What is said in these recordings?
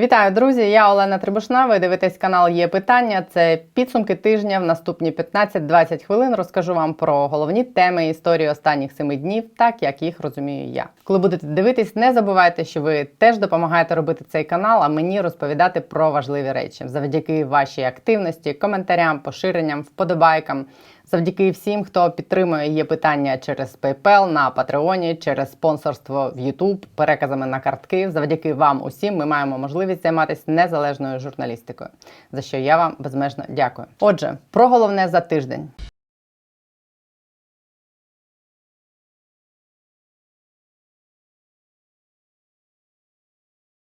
Вітаю, друзі! Я Олена Трибушна. Ви дивитесь канал Є питання. Це підсумки тижня. В наступні 15-20 хвилин розкажу вам про головні теми історії останніх семи днів, так як їх розумію я. Коли будете дивитись, не забувайте, що ви теж допомагаєте робити цей канал, а мені розповідати про важливі речі завдяки вашій активності, коментарям, поширенням, вподобайкам. Завдяки всім, хто підтримує є питання через PayPal, на Патреоні, через спонсорство в YouTube, переказами на картки. Завдяки вам усім ми маємо можливість займатися незалежною журналістикою, за що я вам безмежно дякую. Отже, про головне за тиждень.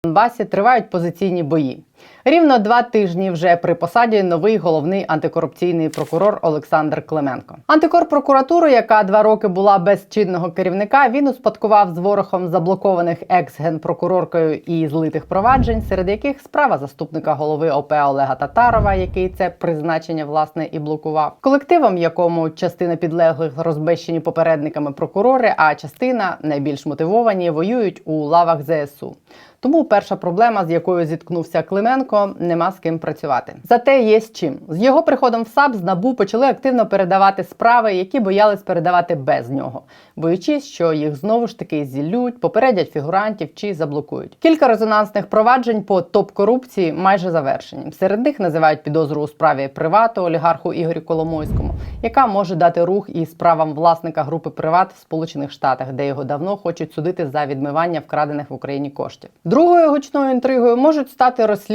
Донбасі тривають позиційні бої. Рівно два тижні вже при посаді новий головний антикорупційний прокурор Олександр Клименко. Антикорпрокуратуру, яка два роки була без чинного керівника, він успадкував з ворохом заблокованих екс-генпрокуроркою і злитих проваджень, серед яких справа заступника голови ОП Олега Татарова, який це призначення власне і блокував, колективом, якому частина підлеглих розбещені попередниками прокурори, а частина найбільш мотивовані воюють у лавах ЗСУ. Тому перша проблема, з якою зіткнувся Клименко, нема з ким працювати. Зате є з чим. З його приходом в САП з НАБУ почали активно передавати справи, які боялись передавати без нього, боючись, що їх знову ж таки зіллють, попередять фігурантів чи заблокують. Кілька резонансних проваджень по топ-корупції майже завершені. Серед них називають підозру у справі привату олігарху Ігорю Коломойському, яка може дати рух і справам власника групи Приват в Сполучених Штатах, де його давно хочуть судити за відмивання вкрадених в Україні коштів. Другою гучною інтригою можуть стати розслідування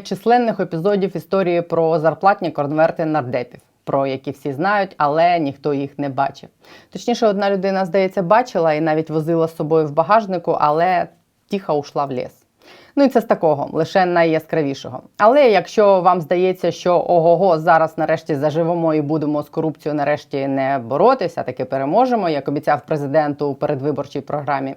численних епізодів історії про зарплатні конверти нардепів. Про які всі знають, але ніхто їх не бачив. Точніше, одна людина, здається, бачила і навіть возила з собою в багажнику, але тихо ушла в ліс. Ну і це з такого, лише найяскравішого. Але якщо вам здається, що ого-го, зараз нарешті заживемо і будемо з корупцією нарешті не боротися, таки переможемо, як обіцяв президент у передвиборчій програмі.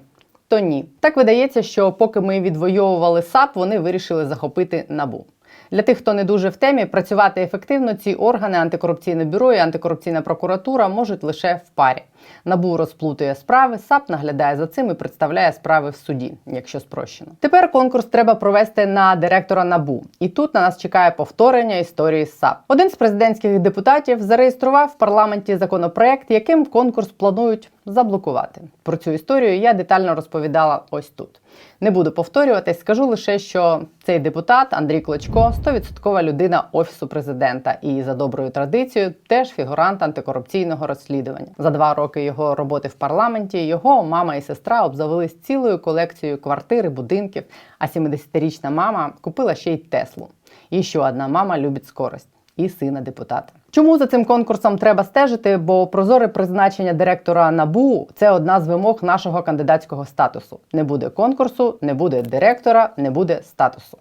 То ні, так видається, що поки ми відвоювали САП, вони вирішили захопити набу. Для тих, хто не дуже в темі, працювати ефективно ці органи антикорупційне бюро і антикорупційна прокуратура можуть лише в парі. Набу розплутує справи, САП наглядає за цим і представляє справи в суді, якщо спрощено. Тепер конкурс треба провести на директора набу, і тут на нас чекає повторення історії САП. Один з президентських депутатів зареєстрував в парламенті законопроект, яким конкурс планують заблокувати. Про цю історію я детально розповідала ось тут. Не буду повторюватись, скажу лише, що цей депутат Андрій Клочко 100% людина офісу президента і за доброю традицією теж фігурант антикорупційного розслідування. За два роки його роботи в парламенті його мама і сестра обзавелись цілою колекцією квартир і будинків. А 70-річна мама купила ще й Теслу. І ще одна мама любить скорость і сина депутата. Чому за цим конкурсом треба стежити? Бо прозоре призначення директора НАБУ це одна з вимог нашого кандидатського статусу. Не буде конкурсу, не буде директора, не буде статусу.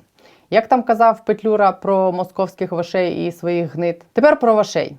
Як там казав Петлюра про московських вошей і своїх гнид? Тепер про вошей.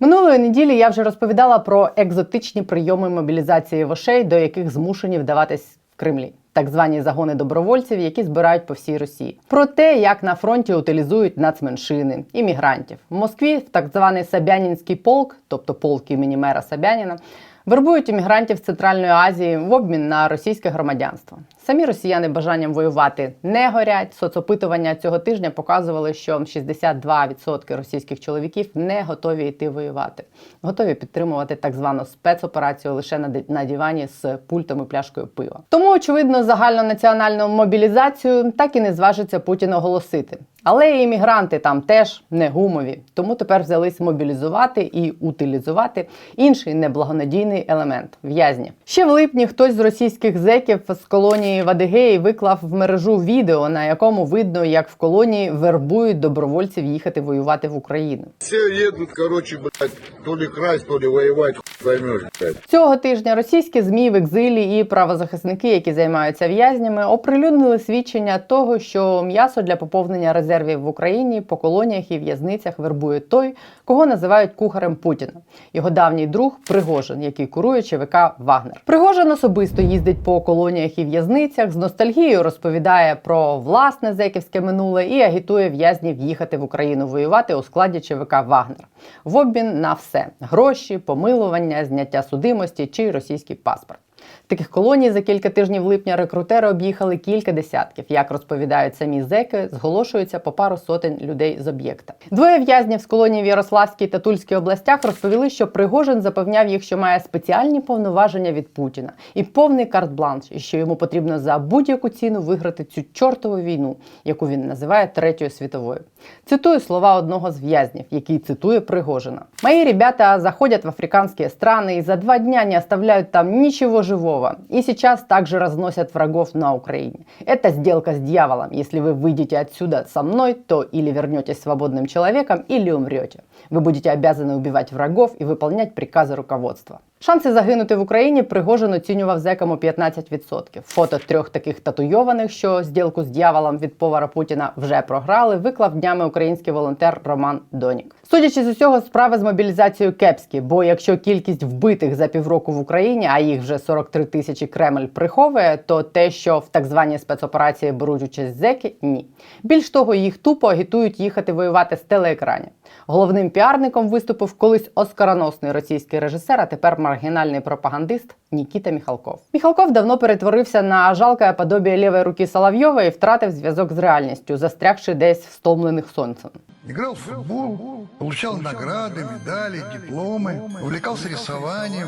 Минулої неділі я вже розповідала про екзотичні прийоми мобілізації вошей, до яких змушені вдаватись в Кремлі. Так звані загони добровольців, які збирають по всій Росії, про те, як на фронті утилізують нацменшини іммігрантів в Москві, в так званий Сабянінський полк, тобто полк імені мера Сабяніна, вербують іммігрантів з Центральної Азії в обмін на російське громадянство. Самі росіяни бажанням воювати не горять. Соцопитування цього тижня показували, що 62% російських чоловіків не готові йти воювати, готові підтримувати так звану спецоперацію лише на, дивані з пультом і пляшкою пива. Тому, очевидно, загальнонаціональну мобілізацію так і не зважиться Путін оголосити. Але і іммігранти там теж не гумові, тому тепер взялись мобілізувати і утилізувати інший неблагонадійний елемент в'язні. Ще в липні хтось з російських зеків з колонії в Адигеї виклав в мережу відео, на якому видно, як в колонії вербують добровольців їхати воювати в Україну. Все едут, короче, блядь, то ли красть, то хуй блядь. Цього тижня російські змі в екзилі і правозахисники, які займаються в'язнями, оприлюднили свідчення того, що м'ясо для поповнення резервів в Україні по колоніях і в'язницях вербує той, кого називають кухарем Путіна. Його давній друг Пригожин, який курує ЧВК Вагнер. Пригожин особисто їздить по колоніях і в'язницях, з ностальгією розповідає про власне зеківське минуле і агітує в'язнів їхати в Україну воювати у складі ЧВК Вагнер в обмін на все: гроші, помилування, зняття судимості чи російський паспорт. Таких колоній за кілька тижнів липня рекрутери об'їхали кілька десятків. Як розповідають самі зеки, зголошуються по пару сотень людей з об'єкта. Двоє в'язнів з колонії в Ярославській та Тульській областях розповіли, що Пригожин запевняв їх, що має спеціальні повноваження від Путіна і повний карт-бланш, і що йому потрібно за будь-яку ціну виграти цю чортову війну, яку він називає третьою світовою. Цитую слова одного з в'язнів, який цитує Пригожина: Мої ребята заходят в африканские страны и за два дня не оставляют там ничего живого. И сейчас также разносят врагов на Украине. Это сделка с дьяволом. Если вы выйдете отсюда со мной, то или вернетесь свободным человеком, или умрете. Вы будете обязаны убивать врагов и выполнять приказы руководства. Шанси загинути в Україні Пригожин оцінював зекам у 15%. Фото трьох таких татуйованих, що зділку з дьяволом від повара Путіна вже програли, виклав днями український волонтер Роман Донік. Судячи з усього, справи з мобілізацією кепські, бо якщо кількість вбитих за півроку в Україні, а їх вже 43 тисячі Кремль приховує, то те, що в так званій спецоперації беруть участь зеки, ні. Більш того, їх тупо агітують їхати воювати з телеекранів. Головним піарником виступив колись оскароносний російський режисер, а тепер маргінальний пропагандист Нікіта Міхалков. Міхалков давно перетворився на жалке подобіє лівої руки Соловйова і втратив зв'язок з реальністю, застрягши десь встомлених сонцем. Играл в футбол, получал награды, медали, дипломы, увлекался рисованием,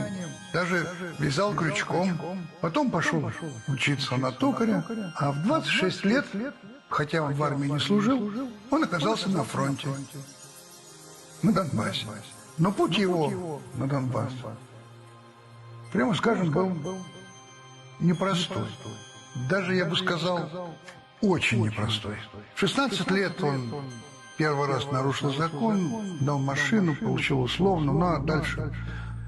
даже вязал крючком. Потом пошел учиться на токаря, а в 26 лет, хотя он в армии не служил, он оказался на фронте, на Донбассе. Но путь его на Донбасс, прямо скажем, был непростой. Даже, я бы сказал, очень непростой. В 16 лет он первый раз нарушил закон, дал машину, получил условно, ну а дальше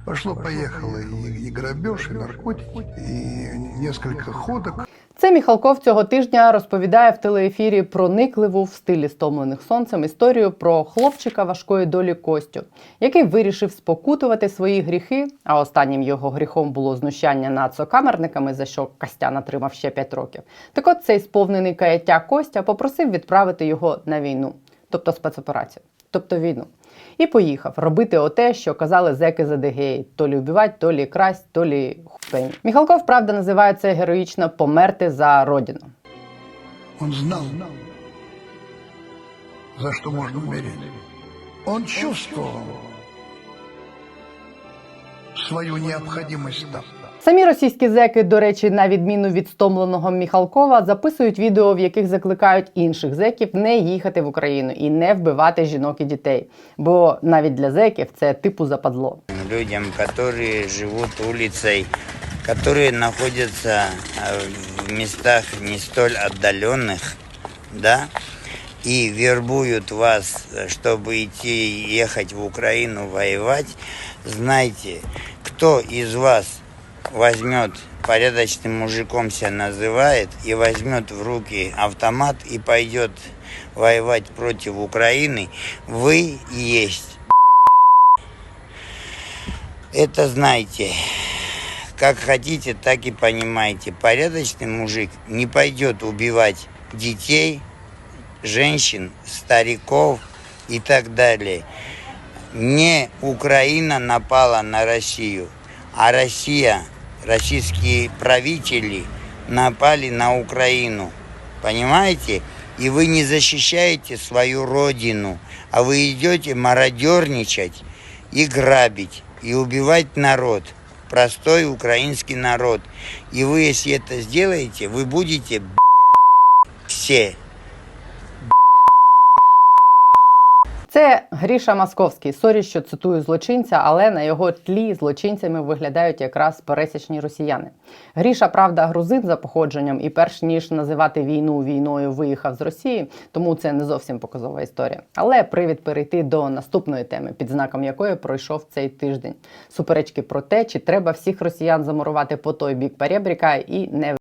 пошло-поехало и, и грабеж, и наркотики, и несколько ходок. Це Міхалков цього тижня розповідає в телеефірі проникливу в стилі стомлених сонцем історію про хлопчика важкої долі Костю, який вирішив спокутувати свої гріхи. А останнім його гріхом було знущання над сокамерниками, за що Костян отримав ще 5 років. Так от цей сповнений каяття Костя попросив відправити його на війну, тобто спецоперацію, тобто війну. І поїхав робити оте, що казали зеки за Дегеї: то лі убивать, то лі красть, то лі хупень. Міхалков, правда, називає це героїчно померти за родину. Он знав, за що можна умереть. Он чувствовал свою необхідність там. Самі російські зеки, до речі, на відміну від стомленого Міхалкова, записують відео, в яких закликають інших зеків не їхати в Україну і не вбивати жінок і дітей. Бо навіть для зеків це типу западло. людям, которые живут улицей, которые находятся э, в местах не столь отдаленных, да, и вербуют вас, э, чтобы идти ехать в Украину воевать, знайте, кто из вас возьмет порядочным мужиком себя называет и возьмет в руки автомат и пойдет воевать против Украины, вы есть это знайте. Как хотите, так и понимайте. Порядочный мужик не пойдет убивать детей, женщин, стариков и так далее. Не Украина напала на Россию, а Россия, российские правители напали на Украину. Понимаете? И вы не защищаете свою родину, а вы идете мародерничать и грабить, и убивать народ, простой украинский народ. И вы, если это сделаете, вы будете все. Це Гріша Масковський. Сорі, що цитую злочинця, але на його тлі злочинцями виглядають якраз пересічні росіяни. Гріша, правда, грузин за походженням, і перш ніж називати війну війною, виїхав з Росії, тому це не зовсім показова історія. Але привід перейти до наступної теми, під знаком якої пройшов цей тиждень. Суперечки про те, чи треба всіх росіян замурувати по той бік перебріка і не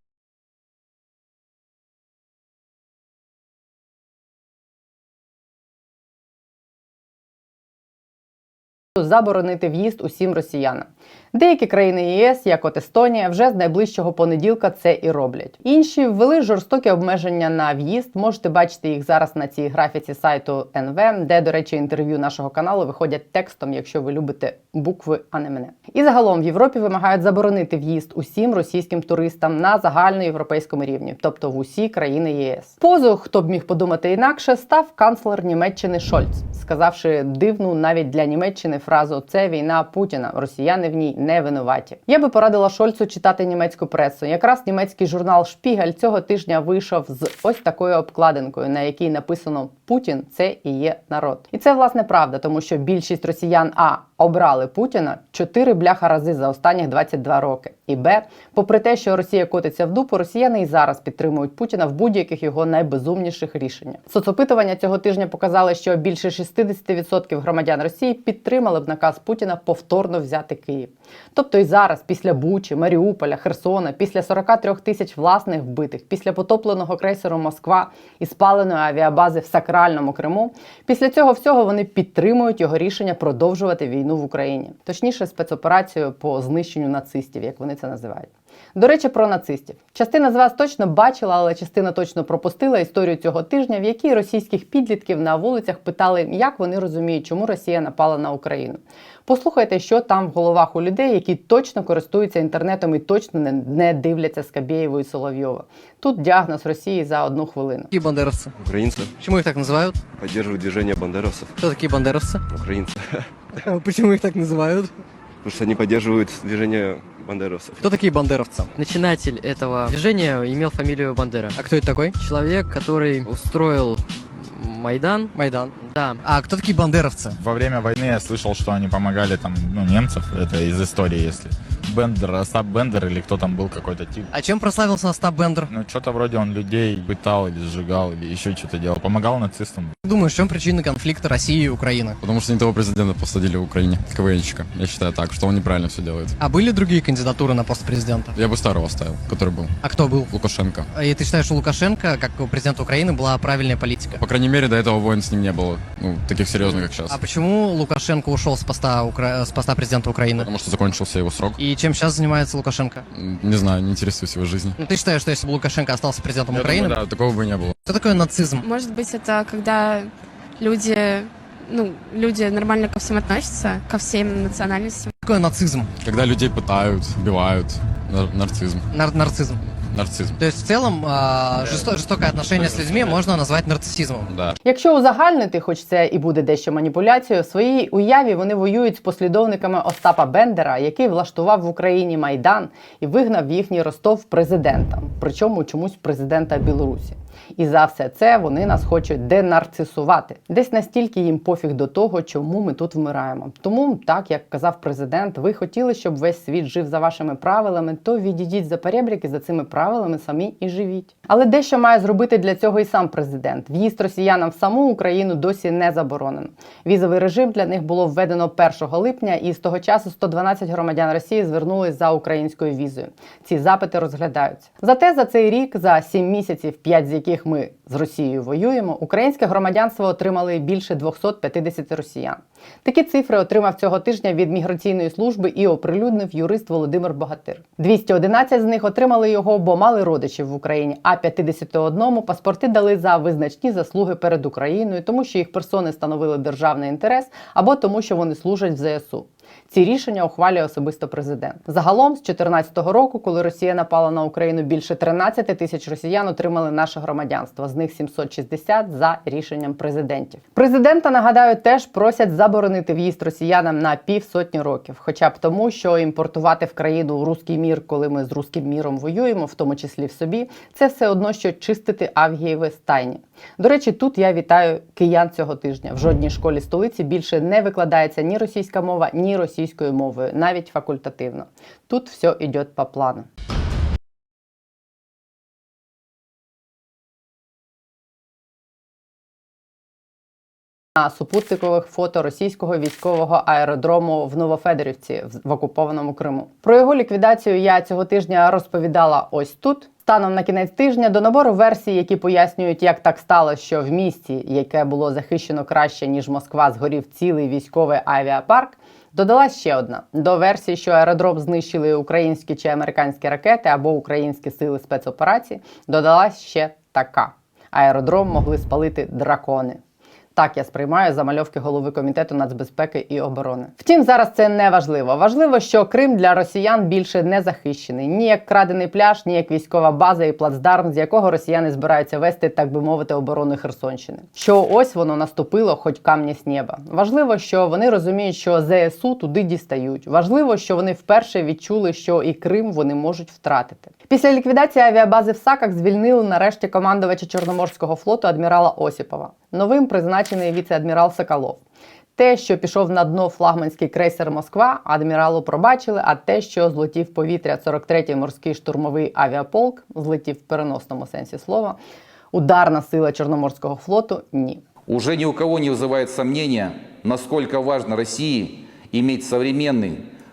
заборонити в'їзд усім росіянам. Деякі країни ЄС, як от Естонія, вже з найближчого понеділка це і роблять. Інші ввели жорстокі обмеження на в'їзд. Можете бачити їх зараз на цій графіці сайту НВ, де, до речі, інтерв'ю нашого каналу виходять текстом, якщо ви любите букви, а не мене. І загалом в Європі вимагають заборонити в'їзд усім російським туристам на загальноєвропейському рівні, тобто в усі країни ЄС. Позу, хто б міг подумати інакше, став канцлер Німеччини Шольц, сказавши дивну навіть для Німеччини фразу Це війна Путіна. Росіяни в ній не винуваті. Я би порадила Шольцу читати німецьку пресу. Якраз німецький журнал Шпігель цього тижня вийшов з ось такою обкладинкою, на якій написано Путін це і є народ. І це власне правда, тому що більшість росіян а обрали Путіна чотири бляха рази за останніх 22 роки. І Б, попри те, що Росія котиться в дупу, росіяни і зараз підтримують Путіна в будь-яких його найбезумніших рішеннях. Соцопитування цього тижня показали, що більше 60% громадян Росії підтримали б наказ Путіна повторно взяти Київ. Тобто і зараз, після Бучі, Маріуполя, Херсона, після 43 тисяч власних вбитих, після потопленого крейсеру Москва і спаленої авіабази в сакральному Криму, після цього всього вони підтримують його рішення продовжувати війну в Україні, точніше спецоперацію по знищенню нацистів, як вони це називають. До речі, про нацистів. Частина з вас точно бачила, але частина точно пропустила історію цього тижня, в якій російських підлітків на вулицях питали, як вони розуміють, чому Росія напала на Україну. Послухайте, що там в головах у людей, які точно користуються інтернетом і точно не, не дивляться Скабєєву і Соловйова. Тут діагноз Росії за одну хвилину. Какие бандеровцы? Украинцы Почему их так называют? поддерживают движение бандеровцев. Кто такие бандеровцы? Украинцы. Почему их так называют? Потому что они поддерживают движение бандеровцев. Кто такие бандеровцы? Начинатель этого движения имел фамилию Бандера. А кто это такой? Человек, который устроил Майдан. Майдан. Да. А кто такие бандеровцы? Во время войны я слышал, что они помогали там, ну, немцев, это из истории, если. Бендер, Остап Бендер или кто там был какой-то тип. А чем прославился Остап Бендер? Ну, что-то вроде он людей пытал или сжигал, или еще что-то делал. Помогал нацистам. Думаешь, в чем причина конфликта России и Украины? Потому что не того президента посадили в Украине, КВНщика. Я считаю так, что он неправильно все делает. А были другие кандидатуры на пост президента? Я бы старого оставил, который был. А кто был? Лукашенко. И ты считаешь, что Лукашенко, как президент Украины, была правильная политика? По крайней мере, до этого войн с ним не было. Ну, таких серьезных, как сейчас. А почему Лукашенко ушел с поста, Укра- с поста президента Украины? Потому что закончился его срок. И чем сейчас занимается Лукашенко? М, Не знаю, не интересуюсь его жизнью. Ну, ты считаешь, что если бы Лукашенко остался президентом Я Украины, думаю, да, такого бы не было. что такое нацизм? Может быть, это когда люди, ну, люди нормально ко всем относятся, ко всем национальностям. Что такое нацизм? Когда людей пытают, убивают. Нар- нарцизм. Нар- нарцизм. Нарцизм. То есть в целом а, жесто- жестокое отношение с людьми можно назвать нарциссизмом. Да. Якщо узагальнити, хоч це і буде дещо маніпуляцією, в своїй уяві вони воюють з послідовниками Остапа Бендера, який влаштував в Україні майдан і вигнав в їхній Ростов президента, причому чомусь президента Білорусі. І за все це вони нас хочуть денарцисувати. Десь настільки їм пофіг до того, чому ми тут вмираємо. Тому, так як казав президент, ви хотіли, щоб весь світ жив за вашими правилами, то відійдіть за перебріки за цими правилами самі і живіть. Але дещо має зробити для цього і сам президент. В'їзд росіянам в саму Україну досі не заборонено. Візовий режим для них було введено 1 липня, і з того часу 112 громадян Росії звернулись за українською візою. Ці запити розглядаються. Зате за цей рік, за 7 місяців, 5 з яких ми з Росією воюємо, українське громадянство отримали більше 250 росіян. Такі цифри отримав цього тижня від міграційної служби і оприлюднив юрист Володимир Богатир. 211 з них отримали його, бо мали родичів в Україні, а 51 паспорти дали за визначні заслуги перед Україною, тому що їх персони становили державний інтерес або тому, що вони служать в ЗСУ. Ці рішення ухвалює особисто президент. Загалом, з 2014 року, коли Росія напала на Україну, більше 13 тисяч росіян отримали наше громадянство. З них 760 за рішенням президентів. Президента нагадаю, теж просять заборонити в'їзд росіянам на півсотні років, хоча б тому, що імпортувати в країну руський мір, коли ми з руським міром воюємо, в тому числі в собі, це все одно, що чистити авгієве стайні. До речі, тут я вітаю киян цього тижня. В жодній школі столиці більше не викладається ні російська мова, ні російською мовою, навіть факультативно. Тут все йде по плану. На супутникових фото російського військового аеродрому в Новофедорівці в- окупованому Криму. Про його ліквідацію я цього тижня розповідала ось тут. Станом на кінець тижня до набору версій, які пояснюють, як так сталося, що в місті, яке було захищено краще ніж Москва, згорів цілий військовий авіапарк. Додалась ще одна до версії, що аеродром знищили українські чи американські ракети або українські сили спецоперацій. Додалась ще така: аеродром могли спалити дракони. Так я сприймаю замальовки голови комітету нацбезпеки і оборони. Втім, зараз це не важливо. Важливо, що Крим для росіян більше не захищений ні як крадений пляж, ні як військова база і плацдарм, з якого росіяни збираються вести, так би мовити, оборону Херсонщини. Що ось воно наступило, хоч камні з неба. Важливо, що вони розуміють, що ЗСУ туди дістають. Важливо, що вони вперше відчули, що і Крим вони можуть втратити. Після ліквідації авіабази в Саках звільнили нарешті командувача Чорноморського флоту адмірала Осіпова. Новим призначений віце-адмірал Соколов. Те, що пішов на дно флагманський крейсер Москва, адміралу пробачили, а те, що злетів в повітря 43-й морський штурмовий авіаполк, злетів в переносному сенсі слова, ударна сила Чорноморського флоту ні. Уже ни у кого не вызывает сомнения, насколько важно России иметь современный,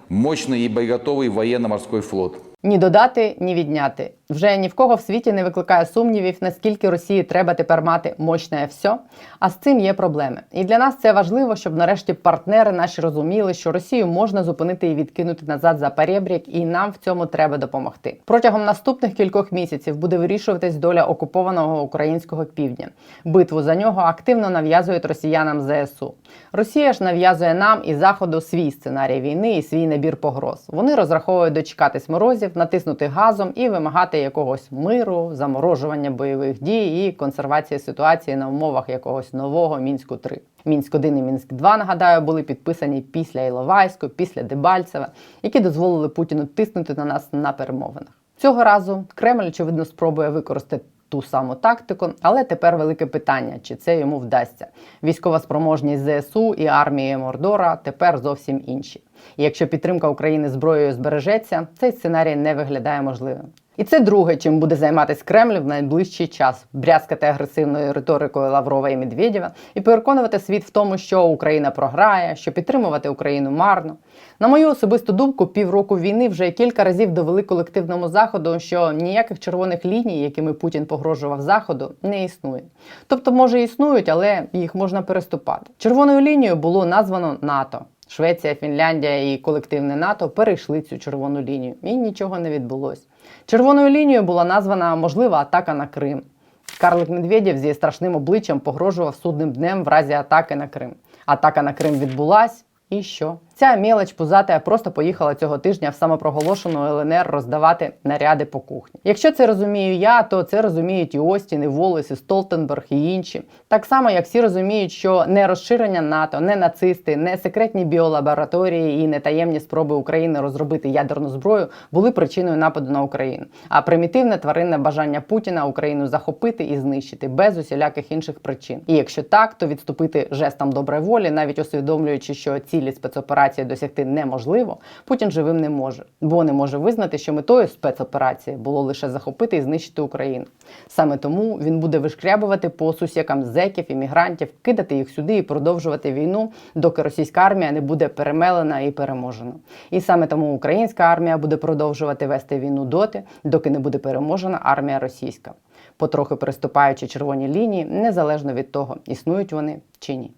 мощный и боеготовый военно-морской флот. Ні додати, ні відняти. Вже ні в кого в світі не викликає сумнівів, наскільки Росії треба тепер мати мощне все. А з цим є проблеми. І для нас це важливо, щоб нарешті партнери наші розуміли, що Росію можна зупинити і відкинути назад за перебрік, і нам в цьому треба допомогти. Протягом наступних кількох місяців буде вирішуватись доля окупованого українського півдня. Битву за нього активно нав'язують росіянам ЗСУ. Росія ж нав'язує нам і заходу свій сценарій війни і свій набір погроз. Вони розраховують дочекатись морозів, натиснути газом і вимагати якогось миру, заморожування бойових дій і консервації ситуації на умовах якогось нового мінську 3 Мінськ 1 і Мінськ 2 нагадаю, були підписані після Іловайську, після Дебальцева, які дозволили Путіну тиснути на нас на перемовинах. Цього разу Кремль очевидно спробує використати ту саму тактику, але тепер велике питання, чи це йому вдасться. Військова спроможність ЗСУ і армії Мордора тепер зовсім інші. І якщо підтримка України зброєю збережеться, цей сценарій не виглядає можливим. І це друге, чим буде займатися Кремль в найближчий час брязкати агресивною риторикою Лаврова і Медведєва і переконувати світ в тому, що Україна програє, що підтримувати Україну марно. На мою особисту думку, півроку війни вже кілька разів довели колективному заходу, що ніяких червоних ліній, якими Путін погрожував заходу, не існує. Тобто, може, існують, але їх можна переступати. Червоною лінією було названо НАТО. Швеція, Фінляндія і колективне НАТО перейшли цю червону лінію, і нічого не відбулось. Червоною лінією була названа можлива атака на Крим. Карлик Медведєв зі страшним обличчям погрожував судним днем в разі атаки на Крим. Атака на Крим відбулась. І що? Ця мелоч пузатая просто поїхала цього тижня в самопроголошену ЛНР роздавати наряди по кухні. Якщо це розумію я, то це розуміють і Остін, і Волес, і Столтенберг, і інші. Так само, як всі розуміють, що не розширення НАТО, не нацисти, не секретні біолабораторії і не таємні спроби України розробити ядерну зброю були причиною нападу на Україну, а примітивне тваринне бажання Путіна Україну захопити і знищити без усіляких інших причин. І якщо так, то відступити жестом доброї волі, навіть усвідомлюючи, що цілі спецоперації досягти неможливо, Путін живим не може, бо не може визнати, що метою спецоперації було лише захопити і знищити Україну. Саме тому він буде вишкрябувати по сусікам зеків, іммігрантів, кидати їх сюди і продовжувати війну, доки російська армія не буде перемелена і переможена. І саме тому українська армія буде продовжувати вести війну доти, доки не буде переможена армія російська, потрохи переступаючи червоні лінії, незалежно від того, існують вони чи ні.